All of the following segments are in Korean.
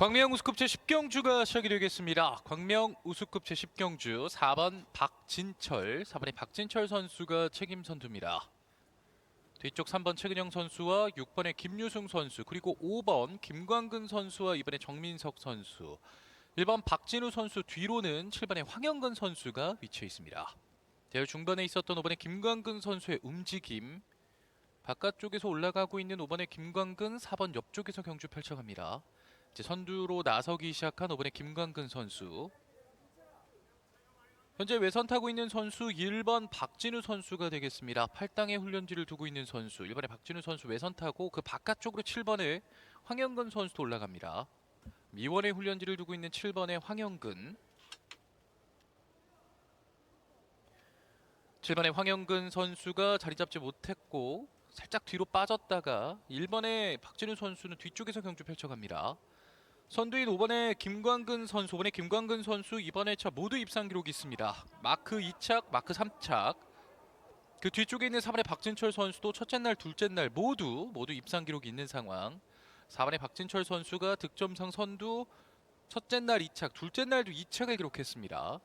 광명 우수급 제10경주가 시작이 되겠습니다. 광명 우수급 제10경주 4번 박진철, 4번의 박진철 선수가 책임 선두입니다. 뒤쪽 3번 최근영 선수와 6번의 김유승 선수 그리고 5번 김광근 선수와 이번에 정민석 선수 1번 박진우 선수 뒤로는 7번의 황영근 선수가 위치해 있습니다. 대열 중반에 있었던 5번의 김광근 선수의 움직임 바깥쪽에서 올라가고 있는 5번의 김광근 4번 옆쪽에서 경주 펼쳐갑니다. 이제 선두로 나서기 시작한 5번의 김광근 선수. 현재 외선 타고 있는 선수 1번 박진우 선수가 되겠습니다. 팔당의 훈련지를 두고 있는 선수. 1번의 박진우 선수 외선 타고 그 바깥쪽으로 7번의 황영근 선수도 올라갑니다. 미원의 훈련지를 두고 있는 7번의 황영근. 7번의 황영근 선수가 자리 잡지 못했고 살짝 뒤로 빠졌다가 1번의 박진우 선수는 뒤쪽에서 경주 펼쳐갑니다. 선두인 5번의 김광근 선수, 5번의 김광근 선수 이번에 차 모두 입상 기록이 있습니다. 마크 2착, 마크 3착. 그 뒤쪽에 있는 4번의 박진철 선수도 첫째 날, 둘째 날 모두 모두 입상 기록이 있는 상황. 4번의 박진철 선수가 득점상 선두 첫째 날 2착, 둘째 날도 2착을 기록했습니다.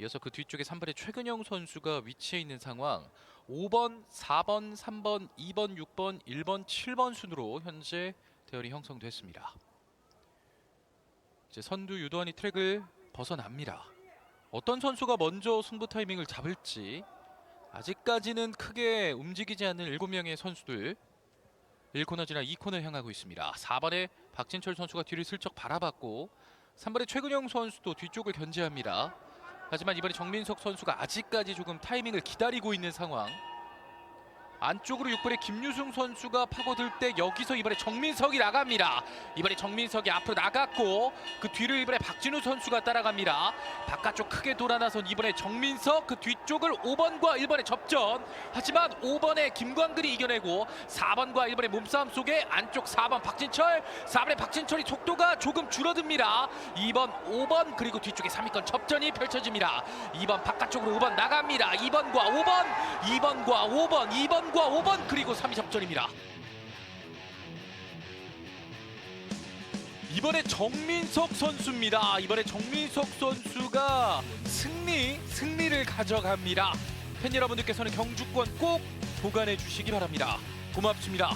이어서 그 뒤쪽에 3번의 최근영 선수가 위치해 있는 상황. 5번, 4번, 3번, 2번, 6번, 1번, 7번 순으로 현재 대열이 형성됐습니다. 이제 선두 유도환이 트랙을 벗어납니다. 어떤 선수가 먼저 승부 타이밍을 잡을지 아직까지는 크게 움직이지 않는 7명의 선수들 1코너 지나 2코너 향하고 있습니다. 4번에 박진철 선수가 뒤를 슬쩍 바라봤고 3번에 최근영 선수도 뒤쪽을 견제합니다. 하지만 이번에 정민석 선수가 아직까지 조금 타이밍을 기다리고 있는 상황. 안쪽으로 6번의 김유승 선수가 파고들 때 여기서 이번에 정민석이 나갑니다. 이번에 정민석이 앞으로 나갔고 그 뒤를 이번에 박진우 선수가 따라갑니다. 바깥쪽 크게 돌아 나선 이번에 정민석 그 뒤쪽을 5번과 1번의 접전. 하지만 5번의 김광근이 이겨내고 4번과 1번의 몸싸움 속에 안쪽 4번 박진철, 4번의 박진철이 속도가 조금 줄어듭니다. 2번, 5번 그리고 뒤쪽에 3위권 접전이 펼쳐집니다. 2번 바깥쪽으로 5번 나갑니다. 2번과 5번, 2번과 5번, 2번 과 5번 그리고 3위 접전입니다. 이번에 정민석 선수입니다. 이번에 정민석 선수가 승리, 승리를 가져갑니다. 팬 여러분들께서는 경주권 꼭 보관해 주시기 바랍니다. 고맙습니다.